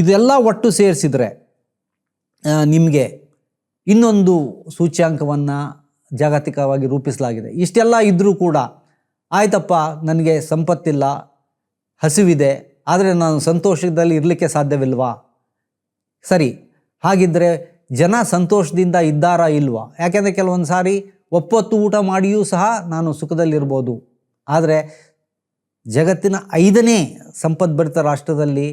ಇದೆಲ್ಲ ಒಟ್ಟು ಸೇರಿಸಿದರೆ ನಿಮಗೆ ಇನ್ನೊಂದು ಸೂಚ್ಯಾಂಕವನ್ನು ಜಾಗತಿಕವಾಗಿ ರೂಪಿಸಲಾಗಿದೆ. ಇಷ್ಟೆಲ್ಲ ಇದ್ದರೂ ಕೂಡ ಆಯ್ತಪ್ಪ, ನನಗೆ ಸಂಪತ್ತಿಲ್ಲ, ಹಸಿವಿದೆ, ಆದರೆ ನಾನು ಸಂತೋಷದಲ್ಲಿ ಇರಲಿಕ್ಕೆ ಸಾಧ್ಯವಿಲ್ವಾ? ಸರಿ ಹಾಗಿದ್ದರೆ ಜನ ಸಂತೋಷದಿಂದ ಇದ್ದಾರಾ ಇಲ್ವಾ? ಯಾಕೆಂದರೆ ಕೆಲವೊಂದು ಸಾರಿ ಒಪ್ಪತ್ತು ಊಟ ಮಾಡಿಯೂ ಸಹ ನಾನು ಸುಖದಲ್ಲಿರ್ಬೋದು. ಆದರೆ ಜಗತ್ತಿನ ಐದನೇ ಸಂಪದ್ಭರಿತ ರಾಷ್ಟ್ರದಲ್ಲಿ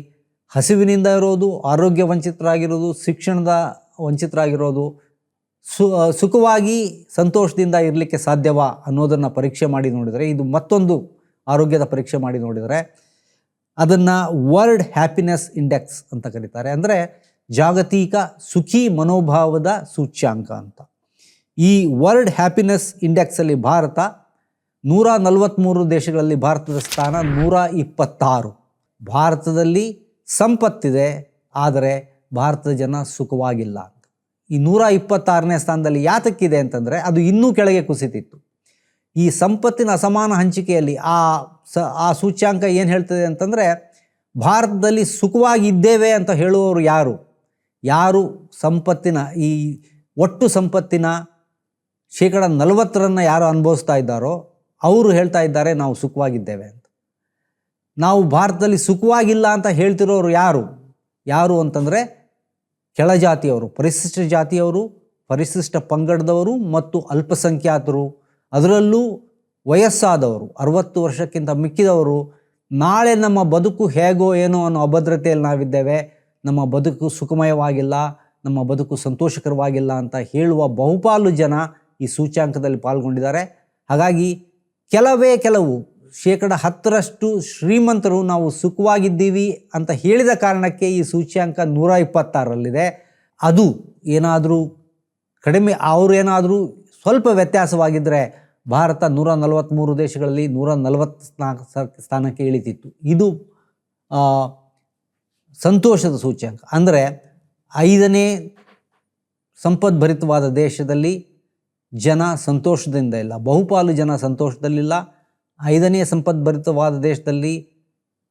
ಹಸಿವಿನಿಂದ ಇರೋದು, ಆರೋಗ್ಯ ವಂಚಿತರಾಗಿರೋದು, ಶಿಕ್ಷಣದ ವಂಚಿತರಾಗಿರೋದು, ಸು ಸುಖವಾಗಿ ಸಂತೋಷದಿಂದ ಇರಲಿಕ್ಕೆ ಸಾಧ್ಯವಾ ಅನ್ನೋದನ್ನು ಪರೀಕ್ಷೆ ಮಾಡಿ ನೋಡಿದರೆ, ಇದು ಮತ್ತೊಂದು ಆರೋಗ್ಯದ ಪರೀಕ್ಷೆ ಮಾಡಿ ನೋಡಿದರೆ, ಅದನ್ನು ವರ್ಲ್ಡ್ ಹ್ಯಾಪಿನೆಸ್ ಇಂಡೆಕ್ಸ್ ಅಂತ ಕರೀತಾರೆ. ಅಂದರೆ ಜಾಗತಿಕ ಸುಖಿ ಮನೋಭಾವದ ಸೂಚ್ಯಾಂಕ ಅಂತ. ಈ ವರ್ಲ್ಡ್ ಹ್ಯಾಪಿನೆಸ್ ಇಂಡೆಕ್ಸಲ್ಲಿ ಭಾರತ ನೂರ ನಲವತ್ತ್ಮೂರು ದೇಶಗಳಲ್ಲಿ ಭಾರತದ ಸ್ಥಾನ ನೂರ ಇಪ್ಪತ್ತಾರು ಭಾರತದಲ್ಲಿ ಸಂಪತ್ತಿದೆ, ಆದರೆ ಭಾರತದ ಜನ ಸುಖವಾಗಿಲ್ಲ. ಈ ನೂರ ಇಪ್ಪತ್ತಾರನೇ ಸ್ಥಾನದಲ್ಲಿ ಯಾತಕ್ಕಿದೆ ಅಂತಂದರೆ ಅದು ಇನ್ನೂ ಕೆಳಗೆ ಕುಸಿತಿತ್ತು. ಈ ಸಂಪತ್ತಿನ ಅಸಮಾನ ಹಂಚಿಕೆಯಲ್ಲಿ ಆ ಸ, ಆ ಸೂಚ್ಯಾಂಕ ಏನು ಹೇಳ್ತದೆ ಅಂತಂದರೆ ಭಾರತದಲ್ಲಿ ಸುಖವಾಗಿದ್ದೇವೆ ಅಂತ ಹೇಳುವವರು ಯಾರು? ಯಾರು ಸಂಪತ್ತಿನ, ಈ ಒಟ್ಟು ಸಂಪತ್ತಿನ ಶೇಕಡ ನಲವತ್ತರನ್ನು ಯಾರು ಅನುಭವಿಸ್ತಾ ಇದ್ದಾರೋ ಅವರು ಹೇಳ್ತಾ ಇದ್ದಾರೆ, ನಾವು ಸುಖವಾಗಿದ್ದೇವೆ ಅಂತ. ನಾವು ಭಾರತದಲ್ಲಿ ಸುಖವಾಗಿಲ್ಲ ಅಂತ ಹೇಳ್ತಿರೋರು ಯಾರು? ಯಾರು ಅಂತಂದರೆ ಕೆಳಜಾತಿಯವರು ಪರಿಶಿಷ್ಟ ಜಾತಿಯವರು, ಪರಿಶಿಷ್ಟ ಪಂಗಡದವರು ಮತ್ತು ಅಲ್ಪಸಂಖ್ಯಾತರು. ಅದರಲ್ಲೂ ವಯಸ್ಸಾದವರು, ಅರವತ್ತು ವರ್ಷಕ್ಕಿಂತ ಮಿಕ್ಕಿದವರು, ನಾಳೆ ನಮ್ಮ ಬದುಕು ಹೇಗೋ ಏನೋ ಅನ್ನೋ ಅಭದ್ರತೆಯಲ್ಲಿ ನಾವಿದ್ದೇವೆ, ನಮ್ಮ ಬದುಕು ಸುಖಮಯವಾಗಿಲ್ಲ, ನಮ್ಮ ಬದುಕು ಸಂತೋಷಕರವಾಗಿಲ್ಲ ಅಂತ ಹೇಳುವ ಬಹುಪಾಲು ಜನ ಈ ಸೂಚ್ಯಾಂಕದಲ್ಲಿ ಪಾಲ್ಗೊಂಡಿದ್ದಾರೆ. ಹಾಗಾಗಿ ಕೆಲವೇ ಕೆಲವು ಶೇಕಡ ಹತ್ತರಷ್ಟು ಶ್ರೀಮಂತರು ನಾವು ಸುಖವಾಗಿದ್ದೀವಿ ಅಂತ ಹೇಳಿದ ಕಾರಣಕ್ಕೆ ಈ ಸೂಚ್ಯಾಂಕ ನೂರ ಇಪ್ಪತ್ತಾರರಲ್ಲಿದೆ ಅದು ಏನಾದರೂ ಕಡಿಮೆ ಅವರೇನಾದರೂ ಸ್ವಲ್ಪ ವ್ಯತ್ಯಾಸವಾಗಿದ್ದರೆ ಭಾರತ ನೂರ ನಲವತ್ತ್ಮೂರು ದೇಶಗಳಲ್ಲಿ ನೂರ ನಲವತ್ತು ಸ್ಥಾ ಸ್ಥಾನಕ್ಕೆ ಇಳಿತಿತ್ತು. ಇದು ಸಂತೋಷದ ಸೂಚ್ಯಾಂಕ. ಅಂದರೆ ಐದನೇ ಸಂಪದ್ಭರಿತವಾದ ದೇಶದಲ್ಲಿ ಜನ ಸಂತೋಷದಿಂದ ಇಲ್ಲ. ಬಹುಪಾಲು ಜನ ಸಂತೋಷದಲ್ಲಿಲ್ಲ. ಐದನೇ ಸಂಪದ್ಭರಿತವಾದ ದೇಶದಲ್ಲಿ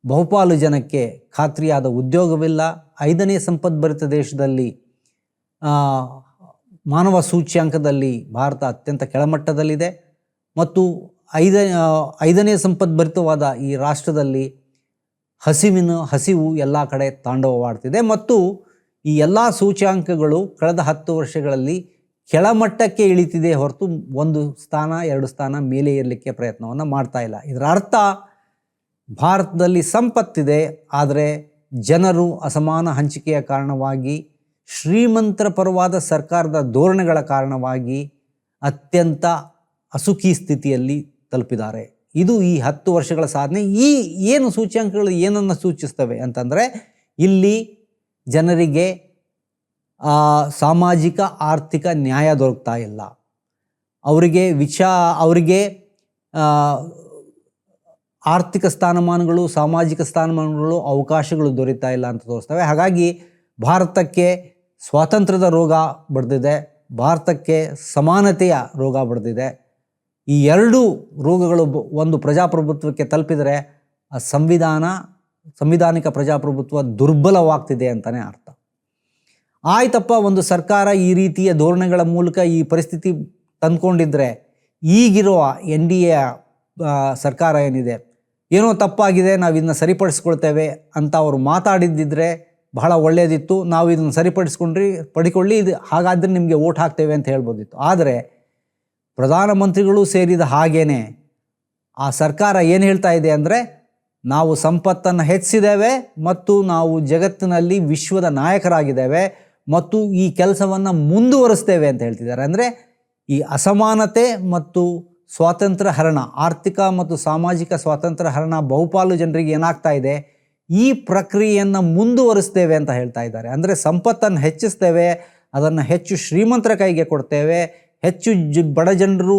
ಬಹುಪಾಲು ಜನಕ್ಕೆ ಖಾತ್ರಿಯಾದ ಉದ್ಯೋಗವಿಲ್ಲ. ಐದನೇ ಸಂಪದ್ಭರಿತ ದೇಶದಲ್ಲಿ ಮಾನವ ಸೂಚ್ಯಾಂಕದಲ್ಲಿ ಭಾರತ ಅತ್ಯಂತ ಕೆಳಮಟ್ಟದಲ್ಲಿದೆ. ಮತ್ತು ಐದ ಐದನೇ ಸಂಪದ್ಭರಿತವಾದ ಈ ರಾಷ್ಟ್ರದಲ್ಲಿ ಹಸಿವಿನ, ಹಸಿವು ಎಲ್ಲ ಕಡೆ ತಾಂಡವವಾಡ್ತಿದೆ. ಮತ್ತು ಈ ಎಲ್ಲ ಸೂಚ್ಯಾಂಕಗಳು ಕಳೆದ ಹತ್ತು ವರ್ಷಗಳಲ್ಲಿ ಕೆಳಮಟ್ಟಕ್ಕೆ ಇಳಿತಿದೆ ಹೊರತು ಒಂದು ಸ್ಥಾನ, ಎರಡು ಸ್ಥಾನ ಮೇಲೆ ಇರಲಿಕ್ಕೆ ಪ್ರಯತ್ನವನ್ನು ಮಾಡ್ತಾ ಇಲ್ಲ. ಇದರ ಅರ್ಥ, ಭಾರತದಲ್ಲಿ ಸಂಪತ್ತಿದೆ, ಆದರೆ ಜನರು ಅಸಮಾನ ಹಂಚಿಕೆಯ ಕಾರಣವಾಗಿ, ಶ್ರೀಮಂತರ ಪರವಾದ ಸರ್ಕಾರದ ಧೋರಣೆಗಳ ಕಾರಣವಾಗಿ ಅತ್ಯಂತ ಅಸುಖಿ ಸ್ಥಿತಿಯಲ್ಲಿ ತಲುಪಿದ್ದಾರೆ. ಇದು ಈ ಹತ್ತು ವರ್ಷಗಳ ಸಾಧನೆ. ಈ ಏನು ಸೂಚ್ಯಾಂಕಗಳು ಏನನ್ನು ಸೂಚಿಸ್ತವೆ ಅಂತಂದರೆ, ಇಲ್ಲಿ ಜನರಿಗೆ ಸಾಮಾಜಿಕ, ಆರ್ಥಿಕ ನ್ಯಾಯ ದೊರಕ್ತಾ ಇಲ್ಲ. ಅವರಿಗೆ ವಿಚ, ಅವರಿಗೆ ಆರ್ಥಿಕ ಸ್ಥಾನಮಾನಗಳು, ಸಾಮಾಜಿಕ ಸ್ಥಾನಮಾನಗಳು ಅವಕಾಶಗಳು ದೊರೀತಾ ಇಲ್ಲ ಅಂತ ತೋರಿಸ್ತವೆ. ಹಾಗಾಗಿ ಭಾರತಕ್ಕೆ ಸ್ವಾತಂತ್ರ್ಯದ ರೋಗ ಬಡ್ದಿದೆ, ಭಾರತಕ್ಕೆ ಸಮಾನತೆಯ ರೋಗ ಬಡ್ದಿದೆ. ಈ ಎರಡೂ ರೋಗಗಳು ಒಂದು ಪ್ರಜಾಪ್ರಭುತ್ವಕ್ಕೆ ತಲುಪಿದರೆ ಆ ಸಂವಿಧಾನ, ಸಂವಿಧಾನಿಕ ಪ್ರಜಾಪ್ರಭುತ್ವ ದುರ್ಬಲವಾಗ್ತಿದೆ ಅಂತಲೇ ಅರ್ಥ. ಆಯ್ತಪ್ಪ, ಒಂದು ಸರ್ಕಾರ ಈ ರೀತಿಯ ಧೋರಣೆಗಳ ಮೂಲಕ ಈ ಪರಿಸ್ಥಿತಿ ತಂದ್ಕೊಂಡಿದ್ರೆ ಈಗಿರುವ ಎನ್ ಡಿ ಎ ಸರ್ಕಾರ ಏನಿದೆ? ಏನೋ ತಪ್ಪಾಗಿದೆ ನಾವು ಇದನ್ನ ಸರಿಪಡಿಸ್ಕೊಳ್ತೇವೆ ಅಂತ ಅವರು ಮಾತಾಡಿದ್ದಿದ್ರೆ ಬಹಳ ಒಳ್ಳೆಯದಿತ್ತು ನಾವು ಇದನ್ನು ಸರಿಪಡಿಸ್ಕೊಂಡ್ರಿ, ಪಡಿಕೊಳ್ಳಿ, ಇದು ಹಾಗಾದರೆ ನಿಮಗೆ ಓಟ್ ಹಾಕ್ತೇವೆ ಅಂತ ಹೇಳ್ಬೋದಿತ್ತು. ಆದರೆ ಪ್ರಧಾನಮಂತ್ರಿಗಳು ಸೇರಿದ ಹಾಗೇನೆ ಆ ಸರ್ಕಾರ ಏನು ಹೇಳ್ತಾ ಇದೆ ಅಂದರೆ ನಾವು ಸಂಪತ್ತನ್ನು ಹೆಚ್ಚಿಸಿದ್ದೇವೆ ಮತ್ತು ನಾವು ಜಗತ್ತಿನಲ್ಲಿ ವಿಶ್ವದ ನಾಯಕರಾಗಿದ್ದೇವೆ. ಮತ್ತು ಈ ಕೆಲಸವನ್ನು ಮುಂದುವರಿಸ್ತೇವೆ ಅಂತ ಹೇಳ್ತಿದ್ದಾರೆ. ಅಂದರೆ ಈ ಅಸಮಾನತೆ ಮತ್ತು ಸ್ವಾತಂತ್ರ್ಯ ಹರಣ, ಆರ್ಥಿಕ ಮತ್ತು ಸಾಮಾಜಿಕ ಸ್ವಾತಂತ್ರ್ಯ ಹರಣ, ಬಹುಪಾಲು ಜನರಿಗೆ ಏನಾಗ್ತಾ ಇದೆ? ಈ ಪ್ರಕ್ರಿಯೆಯನ್ನು ಮುಂದುವರಿಸ್ತೇವೆ ಅಂತ ಹೇಳ್ತಾ ಇದ್ದಾರೆ. ಅಂದರೆ ಸಂಪತ್ತನ್ನು ಹೆಚ್ಚಿಸ್ತೇವೆ, ಅದನ್ನು ಹೆಚ್ಚು ಶ್ರೀಮಂತರ ಕೈಗೆ ಕೊಡ್ತೇವೆ, ಹೆಚ್ಚು ಜ, ಬಡ ಜನರು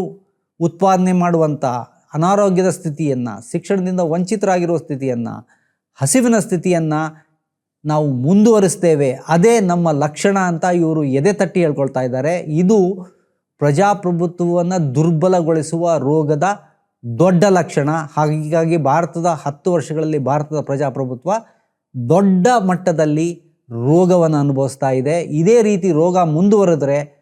ಉತ್ಪಾದನೆ ಮಾಡುವಂಥ ಅನಾರೋಗ್ಯದ ಸ್ಥಿತಿಯನ್ನು, ಶಿಕ್ಷಣದಿಂದ ವಂಚಿತರಾಗಿರುವ ಸ್ಥಿತಿಯನ್ನು, ಹಸಿವಿನ ಸ್ಥಿತಿಯನ್ನು ನಾವು ಮುಂದುವರಿಸ್ತೇವೆ. ಅದೇ ನಮ್ಮ ಲಕ್ಷಣ ಅಂತ ಇವರು ಎದೆ ತಟ್ಟಿ ಹೇಳ್ಕೊಳ್ತಾ ಇದ್ದಾರೆ. ಇದು ಪ್ರಜಾಪ್ರಭುತ್ವವನ್ನು ದುರ್ಬಲಗೊಳಿಸುವ ರೋಗದ ದೊಡ್ಡ ಲಕ್ಷಣ. ಹಾಗಾಗಿ ಭಾರತದ ಹತ್ತು ವರ್ಷಗಳಲ್ಲಿ ಭಾರತದ ಪ್ರಜಾಪ್ರಭುತ್ವ ದೊಡ್ಡ ಮಟ್ಟದಲ್ಲಿ ರೋಗವನ್ನು ಅನುಭವಿಸ್ತಾ ಇದೆ. ಇದೇ ರೀತಿ ರೋಗ ಮುಂದುವರೆದರೆ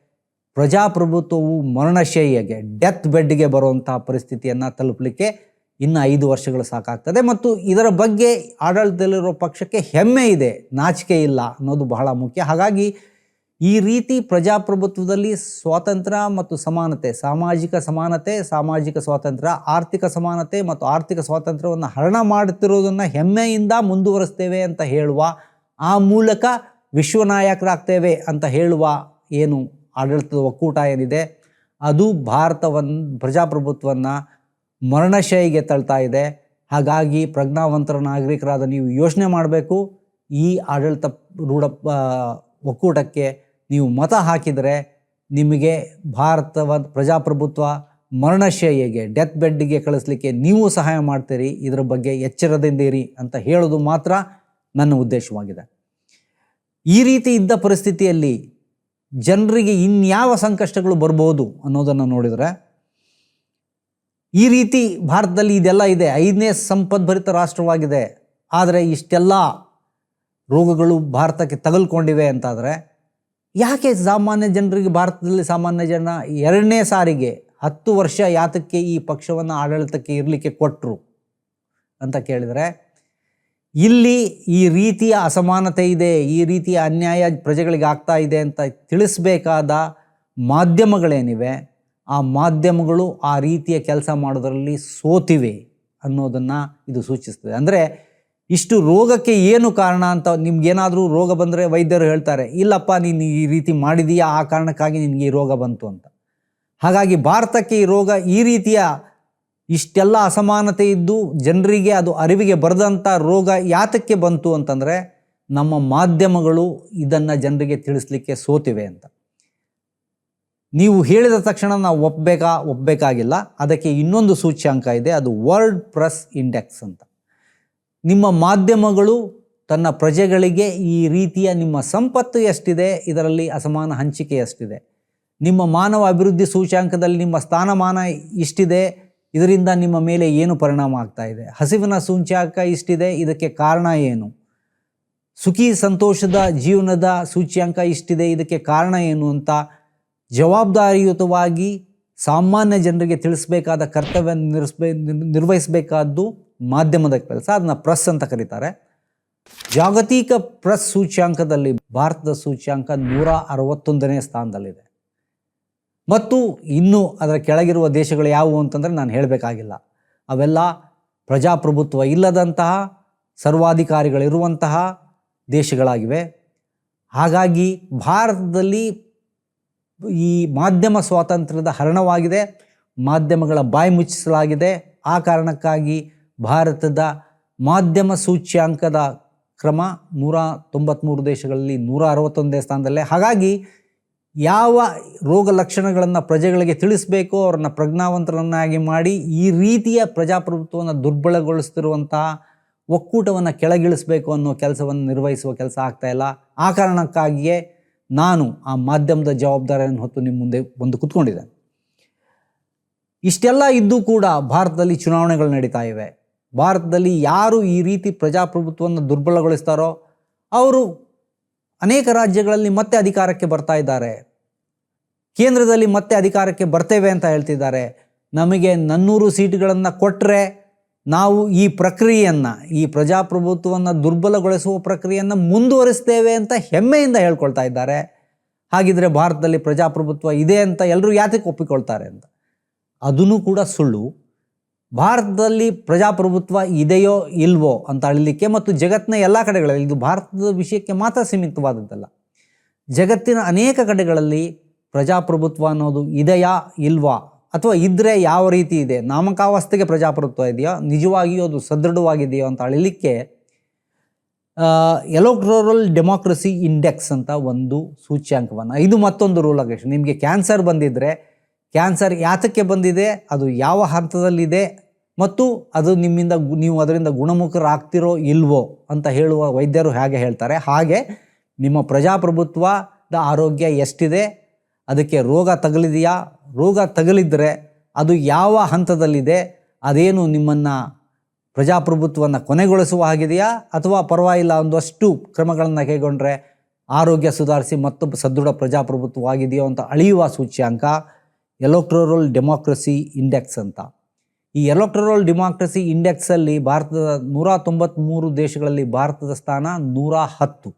ಪ್ರಜಾಪ್ರಭುತ್ವವು ಮರಣಶಯ್ಯಗೆ, ಡೆತ್ ಬೆಡ್ಗೆ ಬರುವಂತಹ ಪರಿಸ್ಥಿತಿಯನ್ನು ತಲುಪಲಿಕ್ಕೆ ಇನ್ನು ಐದು ವರ್ಷಗಳು ಸಾಕಾಗ್ತದೆ. ಮತ್ತು ಇದರ ಬಗ್ಗೆ ಆಡಳಿತದಲ್ಲಿರೋ ಪಕ್ಷಕ್ಕೆ ಹೆಮ್ಮೆ ಇದೆ. ನಾಚಿಕೆ ಇಲ್ಲ ಅನ್ನೋದು ಬಹಳ ಮುಖ್ಯ. ಹಾಗಾಗಿ ಈ ರೀತಿ ಪ್ರಜಾಪ್ರಭುತ್ವದಲ್ಲಿ ಸ್ವಾತಂತ್ರ್ಯ ಮತ್ತು ಸಮಾನತೆ, ಸಾಮಾಜಿಕ ಸಮಾನತೆ, ಸಾಮಾಜಿಕ ಸ್ವಾತಂತ್ರ್ಯ ಆರ್ಥಿಕ ಸಮಾನತೆ ಮತ್ತು ಆರ್ಥಿಕ ಸ್ವಾತಂತ್ರ್ಯವನ್ನು ಹರಣ ಮಾಡುತ್ತಿರುವುದನ್ನು ಹೆಮ್ಮೆಯಿಂದ ಮುಂದುವರಿಸ್ತೇವೆ ಅಂತ ಹೇಳುವ, ಆ ಮೂಲಕ ವಿಶ್ವನಾಯಕರಾಗ್ತೇವೆ ಅಂತ ಹೇಳುವ ಏನು ಆಡಳಿತದ ಒಕ್ಕೂಟ ಏನಿದೆ, ಅದು ಭಾರತವನ್ನು ಪ್ರಜಾಪ್ರಭುತ್ವವನ್ನು ಮರಣಶೈಗೆ ತಳ್ತಾ ಇದೆ. ಹಾಗಾಗಿ ಪ್ರಜ್ಞಾವಂತರ ನಾಗರಿಕರಾದ ನೀವು ಯೋಚನೆ ಮಾಡಬೇಕು. ಈ ಆಡಳಿತ ರೂಢ ಒಕ್ಕೂಟಕ್ಕೆ ನೀವು ಮತ ಹಾಕಿದರೆ ನಿಮಗೆ ಭಾರತವ, ಪ್ರಜಾಪ್ರಭುತ್ವ ಮರಣಶೈಯಿಗೆ ಡೆತ್ ಬೆಡ್ಗೆ ಕಳಿಸ್ಲಿಕ್ಕೆ ನೀವು ಸಹಾಯ ಮಾಡ್ತೀರಿ. ಇದರ ಬಗ್ಗೆ ಎಚ್ಚರದಿಂದಿರಿ ಅಂತ ಹೇಳೋದು ಮಾತ್ರ ನನ್ನ ಉದ್ದೇಶವಾಗಿದೆ. ಈ ರೀತಿ ಇದ್ದ ಪರಿಸ್ಥಿತಿಯಲ್ಲಿ ಜನರಿಗೆ ಇನ್ಯಾವ ಸಂಕಷ್ಟಗಳು ಬರ್ಬೋದು ಅನ್ನೋದನ್ನು ನೋಡಿದರೆ ಈ ರೀತಿ ಭಾರತದಲ್ಲಿ ಇದೆಲ್ಲ ಇದೆ. ಐದನೇ ಸಂಪದ್ಭರಿತ ರಾಷ್ಟ್ರವಾಗಿದೆ. ಆದರೆ ಇಷ್ಟೆಲ್ಲ ರೋಗಗಳು ಭಾರತಕ್ಕೆ ತಗಲ್ಕೊಂಡಿವೆ ಅಂತಾದರೆ, ಯಾಕೆ ಸಾಮಾನ್ಯ ಜನರಿಗೆ ಭಾರತದಲ್ಲಿ ಸಾಮಾನ್ಯ ಜನ ಎರಡನೇ ಸಾರಿಗೆ ಹತ್ತು ವರ್ಷ ಯಾತಕ್ಕೆ ಈ ಪಕ್ಷವನ್ನು ಆಡಳಿತಕ್ಕೆ ಇರಲಿಕ್ಕೆ ಕೊಟ್ಟರು ಅಂತ ಕೇಳಿದರೆ, ಇಲ್ಲಿ ಈ ರೀತಿಯ ಅಸಮಾನತೆ ಇದೆ, ಈ ರೀತಿಯ ಅನ್ಯಾಯ ಪ್ರಜೆಗಳಿಗೆ ಆಗ್ತಾ ಇದೆ ಅಂತ ತಿಳಿಸ್ಬೇಕಾದ ಮಾಧ್ಯಮಗಳೇನಿವೆ ಆ ಮಾಧ್ಯಮಗಳು ಆ ರೀತಿಯ ಕೆಲಸ ಮಾಡೋದರಲ್ಲಿ ಸೋತಿವೆ ಅನ್ನೋದನ್ನು ಇದು ಸೂಚಿಸ್ತದೆ. ಅಂದರೆ ಇಷ್ಟು ರೋಗಕ್ಕೆ ಏನು ಕಾರಣ ಅಂತ ನಿಮ್ಗೇನಾದರೂ ರೋಗ ಬಂದರೆ ವೈದ್ಯರು ಹೇಳ್ತಾರೆ, ಇಲ್ಲಪ್ಪ, ನೀನು ಈ ರೀತಿ ಮಾಡಿದೀಯಾ, ಆ ಕಾರಣಕ್ಕಾಗಿ ನಿನಗೆ ಈ ರೋಗ ಬಂತು ಅಂತ. ಹಾಗಾಗಿ ಭಾರತಕ್ಕೆ ಈ ರೋಗ ಈ ರೀತಿಯ ಇಷ್ಟೆಲ್ಲ ಅಸಮಾನತೆ ಇದ್ದು ಜನರಿಗೆ ಅದು ಅರಿವಿಗೆ ಬರೆದಂಥ ರೋಗ ಯಾತಕ್ಕೆ ಬಂತು ಅಂತಂದರೆ ನಮ್ಮ ಮಾಧ್ಯಮಗಳು ಇದನ್ನು ಜನರಿಗೆ ತಿಳಿಸ್ಲಿಕ್ಕೆ ಸೋತಿವೆ ಅಂತ. ನೀವು ಹೇಳಿದ ತಕ್ಷಣ ನಾವು ಒಪ್ಪಬೇಕಾ ಒಪ್ಪಬೇಕಾಗಿಲ್ಲ ಅದಕ್ಕೆ ಇನ್ನೊಂದು ಸೂಚ್ಯಾಂಕ ಇದೆ. ಅದು ವರ್ಲ್ಡ್ ಪ್ರೆಸ್ ಇಂಡೆಕ್ಸ್ ಅಂತ. ನಿಮ್ಮ ಮಾಧ್ಯಮಗಳು ತನ್ನ ಪ್ರಜೆಗಳಿಗೆ ಈ ರೀತಿಯ ನಿಮ್ಮ ಸಂಪತ್ತು ಎಷ್ಟಿದೆ? ಇದರಲ್ಲಿ ಅಸಮಾನ ಹಂಚಿಕೆ ಎಷ್ಟಿದೆ? ನಿಮ್ಮ ಮಾನವ ಅಭಿವೃದ್ಧಿ ಸೂಚ್ಯಾಂಕದಲ್ಲಿ ನಿಮ್ಮ ಸ್ಥಾನಮಾನ ಇಷ್ಟಿದೆ? ಇದರಿಂದ ನಿಮ್ಮ ಮೇಲೆ ಏನು ಪರಿಣಾಮ ಆಗ್ತಾ ಇದೆ? ಹಸಿವಿನ ಸೂಚ್ಯಾಂಕ ಇಷ್ಟಿದೆ? ಇದಕ್ಕೆ ಕಾರಣ ಏನು? ಸುಖಿ ಸಂತೋಷದ ಜೀವನದ ಸೂಚ್ಯಾಂಕ ಇಷ್ಟಿದೆ? ಇದಕ್ಕೆ ಕಾರಣ ಏನು ಅಂತ ಜವಾಬ್ದಾರಿಯುತವಾಗಿ ಸಾಮಾನ್ಯ ಜನರಿಗೆ ತಿಳಿಸ್ಬೇಕಾದ ಕರ್ತವ್ಯ ನಿರ್ಸ್ಬೇ ನಿರ್ವಹಿಸಬೇಕಾದ್ದು ಮಾಧ್ಯಮದ ಕೆಲಸ, ಅದನ್ನ ಪ್ರೆಸ್ ಅಂತ ಕರೀತಾರೆ. ಜಾಗತಿಕ ಪ್ರೆಸ್ ಸೂಚ್ಯಾಂಕದಲ್ಲಿ ಭಾರತದ ಸೂಚ್ಯಾಂಕ ನೂರ ಅರವತ್ತೊಂದನೇ ಸ್ಥಾನದಲ್ಲಿದೆ. ಮತ್ತು ಇನ್ನು ಅದರ ಕೆಳಗಿರುವ ದೇಶಗಳು ಯಾವುವು ಅಂತಂದರೆ ನಾನು ಹೇಳಬೇಕಾಗಿಲ್ಲ. ಅವೆಲ್ಲ ಪ್ರಜಾಪ್ರಭುತ್ವ ಇಲ್ಲದಂತಹ, ಸರ್ವಾಧಿಕಾರಿಗಳಿರುವಂತಹ ದೇಶಗಳಾಗಿವೆ. ಹಾಗಾಗಿ ಭಾರತದಲ್ಲಿ ಈ ಮಾಧ್ಯಮ ಸ್ವಾತಂತ್ರ್ಯದ ಹರಣವಾಗಿದೆ, ಮಾಧ್ಯಮಗಳ ಬಾಯಿ ಮುಚ್ಚಿಸಲಾಗಿದೆ. ಆ ಕಾರಣಕ್ಕಾಗಿ ಭಾರತದ ಮಾಧ್ಯಮ ಸೂಚ್ಯಾಂಕದ ಕ್ರಮ ನೂರ ತೊಂಬತ್ತ್ಮೂರು ದೇಶಗಳಲ್ಲಿ ನೂರ ಅರವತ್ತೊಂದೇ ಸ್ಥಾನದಲ್ಲೇ. ಹಾಗಾಗಿ ಯಾವ ರೋಗ ಲಕ್ಷಣಗಳನ್ನು ಪ್ರಜೆಗಳಿಗೆ ತಿಳಿಸಬೇಕು, ಅವರನ್ನು ಪ್ರಜ್ಞಾವಂತರನ್ನಾಗಿ ಮಾಡಿ, ಈ ರೀತಿಯ ಪ್ರಜಾಪ್ರಭುತ್ವವನ್ನು ದುರ್ಬಲಗೊಳಿಸ್ತಿರುವಂತಹ ಒಕ್ಕೂಟವನ್ನು ಕೆಳಗಿಳಿಸಬೇಕು ಅನ್ನೋ ಕೆಲಸವನ್ನು ನಿರ್ವಹಿಸುವ ಕೆಲಸ ಆಗ್ತಾಯಿಲ್ಲ ಆ ಕಾರಣಕ್ಕಾಗಿಯೇ ನಾನು ಆ ಮಾಧ್ಯಮದ ಜವಾಬ್ದಾರಿಯನ್ನು ಹೊತ್ತು ನಿಮ್ಮ ಮುಂದೆ ಬಂದು ಕೂತ್ಕೊಂಡಿದ್ದೇನೆ. ಇಷ್ಟೆಲ್ಲ ಇದ್ದು ಕೂಡ ಭಾರತದಲ್ಲಿ ಚುನಾವಣೆಗಳು ನಡೀತಾ ಇವೆ. ಭಾರತದಲ್ಲಿ ಯಾರು ಈ ರೀತಿ ಪ್ರಜಾಪ್ರಭುತ್ವವನ್ನು ದುರ್ಬಲಗೊಳಿಸ್ತಾರೋ ಅವರು ಅನೇಕ ರಾಜ್ಯಗಳಲ್ಲಿ ಮತ್ತೆ ಅಧಿಕಾರಕ್ಕೆ ಬರ್ತಾ ಇದ್ದಾರೆ. ಕೇಂದ್ರದಲ್ಲಿ ಮತ್ತೆ ಅಧಿಕಾರಕ್ಕೆ ಬರ್ತೇವೆ ಅಂತ ಹೇಳ್ತಿದ್ದಾರೆ. ನಮಗೆ ನನ್ನೂರು ಸೀಟುಗಳನ್ನು ಕೊಟ್ಟರೆ ನಾವು ಈ ಪ್ರಕ್ರಿಯೆಯನ್ನು, ಈ ಪ್ರಜಾಪ್ರಭುತ್ವವನ್ನು ದುರ್ಬಲಗೊಳಿಸುವ ಪ್ರಕ್ರಿಯೆಯನ್ನು ಮುಂದುವರಿಸ್ತೇವೆ ಅಂತ ಹೆಮ್ಮೆಯಿಂದ ಹೇಳ್ಕೊಳ್ತಾ ಇದ್ದಾರೆ. ಹಾಗಿದ್ರೆ ಭಾರತದಲ್ಲಿ ಪ್ರಜಾಪ್ರಭುತ್ವ ಇದೆ ಅಂತ ಎಲ್ಲರೂ ಯಾತಕ್ಕೆ ಒಪ್ಪಿಕೊಳ್ತಾರೆ ಅಂತ? ಅದೂ ಕೂಡ ಸುಳ್ಳು. ಭಾರತದಲ್ಲಿ ಪ್ರಜಾಪ್ರಭುತ್ವ ಇದೆಯೋ ಇಲ್ವೋ ಅಂತ ಅಳಲಿಕ್ಕೆ ಮತ್ತು ಜಗತ್ತಿನ ಎಲ್ಲ ಕಡೆಗಳಲ್ಲಿ ಇದು ಭಾರತದ ವಿಷಯಕ್ಕೆ ಮಾತ್ರ ಸೀಮಿತವಾದದ್ದಲ್ಲ. ಜಗತ್ತಿನ ಅನೇಕ ಕಡೆಗಳಲ್ಲಿ ಪ್ರಜಾಪ್ರಭುತ್ವ ಅನ್ನೋದು ಇದೆಯಾ ಇಲ್ವಾ ಅಥವಾ ಇದ್ದರೆ ಯಾವ ರೀತಿ ಇದೆ? ನಾಮಕಾವಸ್ಥೆಗೆ ಪ್ರಜಾಪ್ರಭುತ್ವ ಇದೆಯೋ? ನಿಜವಾಗಿಯೂ ಅದು ಸದೃಢವಾಗಿದೆಯೋ ಅಂತ ಅಳಿಲಿಕ್ಕೆ ಎಲೆಕ್ಟ್ರೋರಲ್ ಡೆಮಾಕ್ರಸಿ ಇಂಡೆಕ್ಸ್ ಅಂತ ಒಂದು ಸೂಚ್ಯಾಂಕವನ್ನು. ಇದು ಮತ್ತೊಂದು ರೂಲ್ ಆಗಿ ನಿಮಗೆ ಕ್ಯಾನ್ಸರ್ ಬಂದಿದ್ದರೆ ಕ್ಯಾನ್ಸರ್ ಯಾತಕ್ಕೆ ಬಂದಿದೆ? ಅದು ಯಾವ ಹಂತದಲ್ಲಿದೆ ಮತ್ತು ಅದು ನಿಮ್ಮಿಂದ ನೀವು ಅದರಿಂದ ಗುಣಮುಖರಾಗ್ತಿರೋ ಇಲ್ವೋ ಅಂತ ಹೇಳುವ ವೈದ್ಯರು ಹೇಗೆ ಹೇಳ್ತಾರೆ. ಹಾಗೆ ನಿಮ್ಮ ಪ್ರಜಾಪ್ರಭುತ್ವದ ಆರೋಗ್ಯ ಎಷ್ಟಿದೆ? ಅದಕ್ಕೆ ರೋಗ ತಗಲಿದೆಯಾ? ರೋಗ ತಗಲಿದ್ರೆ ಅದು ಯಾವ ಹಂತದಲ್ಲಿದೆ? ಅದೇನು ನಿಮ್ಮನ್ನು ಪ್ರಜಾಪ್ರಭುತ್ವವನ್ನು ಕೊನೆಗೊಳಿಸುವ ಹಾಗಿದೆಯಾ? ಅಥವಾ ಪರವಾಗಿಲ್ಲ, ಒಂದಷ್ಟು ಕ್ರಮಗಳನ್ನು ಕೈಗೊಂಡ್ರೆ ಆರೋಗ್ಯ ಸುಧಾರಿಸಿ ಮತ್ತೊಬ್ಬ ಸದೃಢ ಪ್ರಜಾಪ್ರಭುತ್ವವಾಗಿದೆಯೋ ಅಂತ ಅಳೆಯುವ ಸೂಚ್ಯಾಂಕ ಎಲೆಕ್ಟ್ರೋರಲ್ ಡೆಮಾಕ್ರಸಿ ಇಂಡೆಕ್ಸ್ ಅಂತ. ಈ ಎಲೆಕ್ಟ್ರೋರಲ್ ಡೆಮಾಕ್ರಸಿ ಇಂಡೆಕ್ಸಲ್ಲಿ ಭಾರತದ ನೂರ ತೊಂಬತ್ತ್ಮೂರು ದೇಶಗಳಲ್ಲಿ ಭಾರತದ ಸ್ಥಾನ ನೂರ ಹತ್ತು.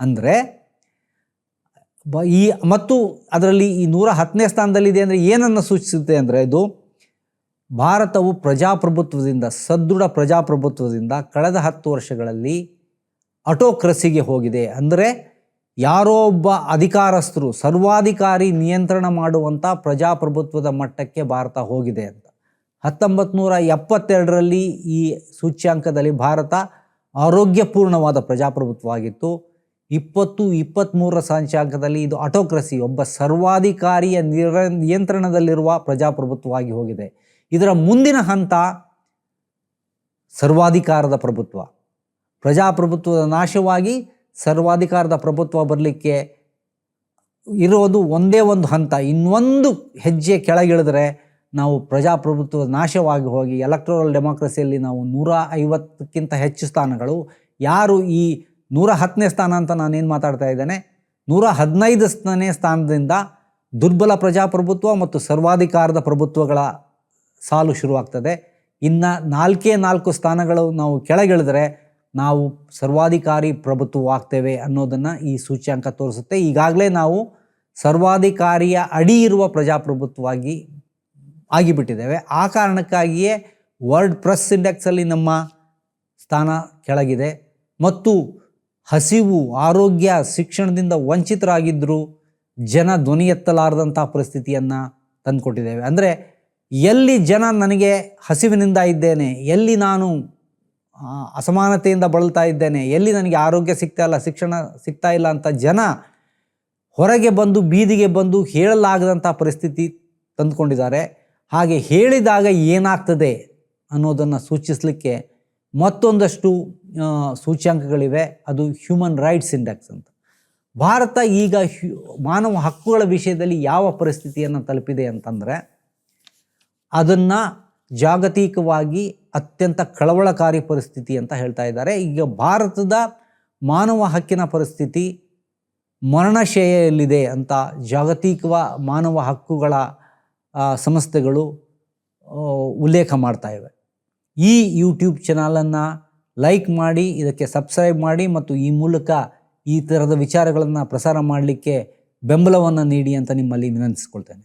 ಅಂದರೆ ಬ ಈ ಮತ್ತು ಅದರಲ್ಲಿ ಈ ನೂರ ಹತ್ತನೇ ಸ್ಥಾನದಲ್ಲಿದೆ ಅಂದರೆ ಏನನ್ನು ಸೂಚಿಸುತ್ತೆ ಅಂದರೆ ಇದು ಭಾರತವು ಪ್ರಜಾಪ್ರಭುತ್ವದಿಂದ, ಸದೃಢ ಪ್ರಜಾಪ್ರಭುತ್ವದಿಂದ ಕಳೆದ ಹತ್ತು ವರ್ಷಗಳಲ್ಲಿ ಅಟೋಕ್ರಸಿಗೆ ಹೋಗಿದೆ. ಅಂದರೆ ಯಾರೋ ಒಬ್ಬ ಅಧಿಕಾರಸ್ಥರು, ಸರ್ವಾಧಿಕಾರಿ ನಿಯಂತ್ರಣ ಮಾಡುವಂಥ ಪ್ರಜಾಪ್ರಭುತ್ವದ ಮಟ್ಟಕ್ಕೆ ಭಾರತ ಹೋಗಿದೆ ಅಂತ. ಹತ್ತೊಂಬತ್ತು ನೂರ ಎಪ್ಪತ್ತೆರಡರಲ್ಲಿ ಈ ಸೂಚ್ಯಾಂಕದಲ್ಲಿ ಭಾರತ ಆರೋಗ್ಯಪೂರ್ಣವಾದ ಪ್ರಜಾಪ್ರಭುತ್ವ ಆಗಿತ್ತು. ಇಪ್ಪತ್ತು ಇಪ್ಪತ್ತ್ಮೂರರ ಸಂಚಾಂಕದಲ್ಲಿ ಇದು ಅಟೋಕ್ರಸಿ ಒಬ್ಬ ಸರ್ವಾಧಿಕಾರಿಯ ನಿರ, ನಿಯಂತ್ರಣದಲ್ಲಿರುವ ಪ್ರಜಾಪ್ರಭುತ್ವವಾಗಿ ಹೋಗಿದೆ. ಇದರ ಮುಂದಿನ ಹಂತ ಸರ್ವಾಧಿಕಾರದ ಪ್ರಭುತ್ವ. ಪ್ರಜಾಪ್ರಭುತ್ವದ ನಾಶವಾಗಿ ಸರ್ವಾಧಿಕಾರದ ಪ್ರಭುತ್ವ ಬರಲಿಕ್ಕೆ ಇರೋದು ಒಂದೇ ಒಂದು ಹಂತ. ಇನ್ನೊಂದು ಹೆಜ್ಜೆ ಕೆಳಗಿಳಿದ್ರೆ ನಾವು ಪ್ರಜಾಪ್ರಭುತ್ವದ ನಾಶವಾಗಿ ಹೋಗಿ ಎಲೆಕ್ಟ್ರಲ್ ಡೆಮೋಕ್ರಸಿಯಲ್ಲಿ ನಾವು ನೂರ ಐವತ್ತಕ್ಕಿಂತ ಹೆಚ್ಚು ಸ್ಥಾನಗಳು. ಯಾರು ಈ ನೂರ ಹತ್ತನೇ ಸ್ಥಾನ ಅಂತ ನಾನೇನು ಮಾತಾಡ್ತಾ ಇದ್ದೇನೆ ನೂರ ಹದಿನೈದನೇ ಸ್ಥಾನದಿಂದ ದುರ್ಬಲ ಪ್ರಜಾಪ್ರಭುತ್ವ ಮತ್ತು ಸರ್ವಾಧಿಕಾರದ ಪ್ರಭುತ್ವಗಳ ಸಾಲು ಶುರುವಾಗ್ತದೆ. ಇನ್ನು ನಾಲ್ಕೇ ನಾಲ್ಕು ಸ್ಥಾನಗಳು ನಾವು ಕೆಳಗಿಳಿದ್ರೆ ನಾವು ಸರ್ವಾಧಿಕಾರಿ ಪ್ರಭುತ್ವವಾಗ್ತೇವೆ ಅನ್ನೋದನ್ನು ಈ ಸೂಚ್ಯಾಂಕ ತೋರಿಸುತ್ತೆ. ಈಗಾಗಲೇ ನಾವು ಸರ್ವಾಧಿಕಾರಿಯ ಅಡಿ ಇರುವ ಪ್ರಜಾಪ್ರಭುತ್ವವಾಗಿ ಆಗಿಬಿಟ್ಟಿದ್ದೇವೆ. ಆ ಕಾರಣಕ್ಕಾಗಿಯೇ ವರ್ಲ್ಡ್ ಪ್ರೆಸ್ ಇಂಡೆಕ್ಸಲ್ಲಿ ನಮ್ಮ ಸ್ಥಾನ ಕೆಳಗಿದೆ. ಮತ್ತು ಹಸಿವು, ಆರೋಗ್ಯ, ಶಿಕ್ಷಣದಿಂದ ವಂಚಿತರಾಗಿದ್ದರು ಜನ ಧ್ವನಿ ಎತ್ತಲಾರದಂಥ ಪರಿಸ್ಥಿತಿಯನ್ನು ತಂದುಕೊಟ್ಟಿದ್ದೇವೆ. ಅಂದರೆ ಎಲ್ಲಿ ಜನ ನನಗೆ ಹಸಿವಿನಿಂದ ಇದ್ದೇನೆ, ಎಲ್ಲಿ ನಾನು ಅಸಮಾನತೆಯಿಂದ ಬಳಲ್ತಾ ಇದ್ದೇನೆ, ಎಲ್ಲಿ ನನಗೆ ಆರೋಗ್ಯ ಸಿಗ್ತಾ ಇಲ್ಲ, ಶಿಕ್ಷಣ ಸಿಗ್ತಾ ಇಲ್ಲ ಅಂತ ಜನ ಹೊರಗೆ ಬಂದು, ಬೀದಿಗೆ ಬಂದು ಹೇಳಲಾಗದಂಥ ಪರಿಸ್ಥಿತಿ ತಂದುಕೊಂಡಿದ್ದಾರೆ. ಹಾಗೆ ಹೇಳಿದಾಗ ಏನಾಗ್ತದೆ ಅನ್ನೋದನ್ನು ಸೂಚಿಸಲಿಕ್ಕೆ ಮತ್ತೊಂದಷ್ಟು ಸೂಚ್ಯಾಂಕಗಳಿವೆ. ಅದು ಹ್ಯೂಮನ್ ರೈಟ್ಸ್ ಇಂಡೆಕ್ಸ್ ಅಂತ. ಭಾರತ ಈಗ ಮಾನವ ಹಕ್ಕುಗಳ ವಿಷಯದಲ್ಲಿ ಯಾವ ಪರಿಸ್ಥಿತಿಯನ್ನು ತಲುಪಿದೆ ಅಂತಂದರೆ, ಅದನ್ನು ಜಾಗತಿಕವಾಗಿ ಅತ್ಯಂತ ಕಳವಳಕಾರಿ ಪರಿಸ್ಥಿತಿ ಅಂತ ಹೇಳ್ತಾ ಇದ್ದಾರೆ. ಈಗ ಭಾರತದ ಮಾನವ ಹಕ್ಕಿನ ಪರಿಸ್ಥಿತಿ ಮರಣಶೈಯಲ್ಲಿದೆ ಅಂತ ಜಾಗತಿಕ ಮಾನವ ಹಕ್ಕುಗಳ ಸಂಸ್ಥೆಗಳು ಉಲ್ಲೇಖ ಮಾಡ್ತಾ ಇವೆ. ಈ ಯೂಟ್ಯೂಬ್ ಚಾನಲನ್ನು ಲೈಕ್ ಮಾಡಿ, ಇದಕ್ಕೆ ಸಬ್ಸ್ಕ್ರೈಬ್ ಮಾಡಿ ಮತ್ತು ಈ ಮೂಲಕ ಈ ಥರದ ವಿಚಾರಗಳನ್ನು ಪ್ರಸಾರ ಮಾಡಲಿಕ್ಕೆ ಬೆಂಬಲವನ್ನು ನೀಡಿ ಅಂತ ನಿಮ್ಮಲ್ಲಿ ವಿನಂತಿಸ್ಕೊಳ್ತೇನೆ.